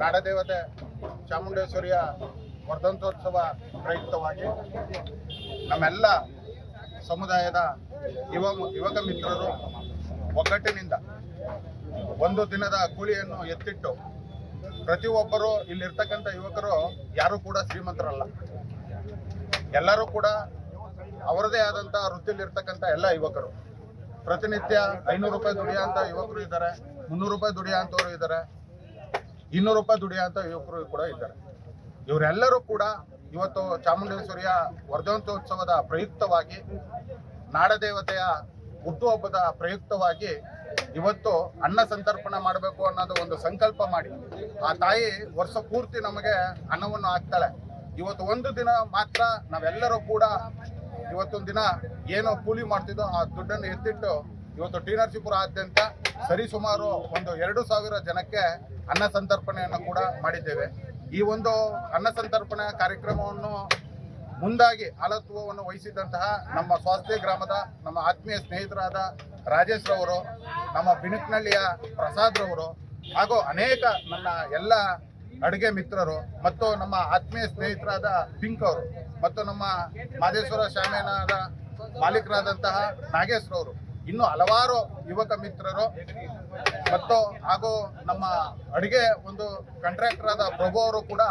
ನಾಡದೇವತೆ ಚಾಮುಂಡೇಶ್ವರಿಯ ವರ್ಧಂತೋತ್ಸವ ಪ್ರಯುಕ್ತವಾಗಿ ನಮ್ಮೆಲ್ಲ ಸಮುದಾಯದ ಯುವ ಯುವಕ ಮಿತ್ರರು ಒಗ್ಗಟ್ಟಿನಿಂದ ಒಂದು ದಿನದ ಕೂಲಿಯನ್ನು ಎತ್ತಿಟ್ಟು ಪ್ರತಿಯೊಬ್ಬರು ಇಲ್ಲಿರ್ತಕ್ಕಂಥ ಯುವಕರು ಯಾರು ಕೂಡ ಶ್ರೀಮಂತರಲ್ಲ. ಎಲ್ಲರೂ ಕೂಡ ಅವರದೇ ಆದಂಥ ವೃತ್ತಿಲಿರ್ತಕ್ಕಂಥ ಎಲ್ಲ ಯುವಕರು. ಪ್ರತಿನಿತ್ಯ ಐನೂರು ರೂಪಾಯಿ ದುಡಿಯೋಂಥ ಯುವಕರು ಇದ್ದಾರೆ, ಮುನ್ನೂರು ರೂಪಾಯಿ ದುಡಿಯೋಂಥವ್ರು ಇದ್ದಾರೆ. ಇನ್ನೂರು ರೂಪಾಯಿ ದುಡಿಯೋಂಥ ಯುವಕರು ಕೂಡ ಇದ್ದಾರೆ. ಇವರೆಲ್ಲರೂ ಕೂಡ ಇವತ್ತು ಚಾಮುಂಡೇಶ್ವರಿಯ ವರ್ಧಂತೋತ್ಸವದ ಪ್ರಯುಕ್ತವಾಗಿ ನಾಡದೇವತೆಯ ಹುಟ್ಟುಹಬ್ಬದ ಪ್ರಯುಕ್ತವಾಗಿ ಇವತ್ತು ಅನ್ನ ಸಂತರ್ಪಣೆ ಮಾಡಬೇಕು ಅನ್ನೋದು ಒಂದು ಸಂಕಲ್ಪ ಮಾಡಿ. ಆ ತಾಯಿ ವರ್ಷ ಪೂರ್ತಿ ನಮಗೆ ಅನ್ನವನ್ನು ಹಾಕ್ತಾಳೆ. ಇವತ್ತು ಒಂದು ದಿನ ಮಾತ್ರ ನಾವೆಲ್ಲರೂ ಕೂಡ ಇವತ್ತೊಂದು ದಿನ ಏನೋ ಕೂಲಿ ಮಾಡ್ತಿದ್ದೋ ಆ ದುಡ್ಡನ್ನು ಎತ್ತಿಟ್ಟು ಇವತ್ತು ಟಿ ಆದ್ಯಂತ ಸರಿಸುಮಾರು ಒಂದು ಎರಡು ಸಾವಿರ ಜನಕ್ಕೆ ಅನ್ನ ಸಂತರ್ಪಣೆಯನ್ನು ಕೂಡ ಮಾಡಿದ್ದೇವೆ. ಈ ಒಂದು ಅನ್ನ ಸಂತರ್ಪಣೆ ಕಾರ್ಯಕ್ರಮವನ್ನು ಮುಂದಾಗಿ ಆಲತ್ವವನ್ನು ವಹಿಸಿದಂತಹ ನಮ್ಮ ಸ್ವಾಸ್ಥ್ಯ ಗ್ರಾಮದ ನಮ್ಮ ಆತ್ಮೀಯ ಸ್ನೇಹಿತರಾದ ರಾಜೇಶ್ ರವರು, ನಮ್ಮ ಬಿಣಕ್ನಳ್ಳಿಯ ಪ್ರಸಾದ್ ರವರು ಹಾಗೂ ಅನೇಕ ನನ್ನ ಎಲ್ಲ ಅಡುಗೆ ಮಿತ್ರರು ಮತ್ತು ನಮ್ಮ ಆತ್ಮೀಯ ಸ್ನೇಹಿತರಾದ ಪಿಂಕ್ ಅವರು ಮತ್ತು ನಮ್ಮ ಮಾದೇಶ್ವರ ಶಾಮೇನಾದ ಮಾಲೀಕರಾದಂತಹ ನಾಗೇಶ್ ರವರು. ಇನ್ನು ಹಲವಾರು ಯುವಕ ಮಿತ್ರರು ಮತ್ತು ಹಾಗೂ ನಮ್ಮ ಅಡುಗೆ ಒಂದು ಕಾಂಟ್ರಾಕ್ಟರ್ ಆದ ಪ್ರಭು ಅವರು ಕೂಡ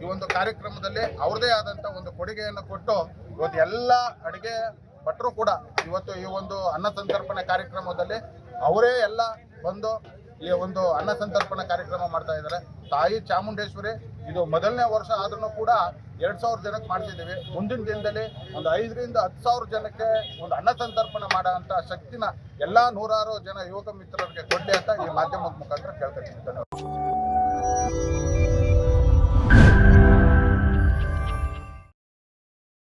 ಈ ಒಂದು ಕಾರ್ಯಕ್ರಮದಲ್ಲಿ ಅವ್ರದೇ ಆದಂತ ಒಂದು ಕೊಡುಗೆಯನ್ನು ಕೊಟ್ಟು ಇವತ್ತು ಎಲ್ಲ ಅಡುಗೆ ಭಟ್ರು ಕೂಡ ಇವತ್ತು ಈ ಒಂದು ಅನ್ನ ಸಂತರ್ಪಣೆ ಕಾರ್ಯಕ್ರಮದಲ್ಲಿ ಅವರೇ ಎಲ್ಲ ಬಂದು ಈ ಒಂದು ಅನ್ನ ಸಂತರ್ಪಣಾ ಕಾರ್ಯಕ್ರಮ ಮಾಡ್ತಾ ಇದ್ದಾರೆ. ತಾಯಿ ಚಾಮುಂಡೇಶ್ವರಿ, ಇದು ಮೊದಲನೇ ವರ್ಷ ಆದ್ರೂ ಕೂಡ ಎರಡ್ ಸಾವಿರ ಜನಕ್ಕೆ ಮಾಡ್ತಿದ್ದೀವಿ. ಮುಂದಿನ ದಿನದಲ್ಲಿ ಒಂದು ಐದರಿಂದ ಹತ್ತು ಸಾವಿರ ಜನಕ್ಕೆ ಒಂದು ಅನ್ನ ಸಂತರ್ಪಣೆ ಮಾಡೋ ಶಕ್ತಿನ ಎಲ್ಲಾ ನೂರಾರು ಜನ ಯುವಕ ಮಿತ್ರರಿಗೆ ಕೊಡ್ಲಿ ಅಂತ ಈ ಮಾಧ್ಯಮದ ಮುಖಾಂತರ ಕೇಳ್ತಾ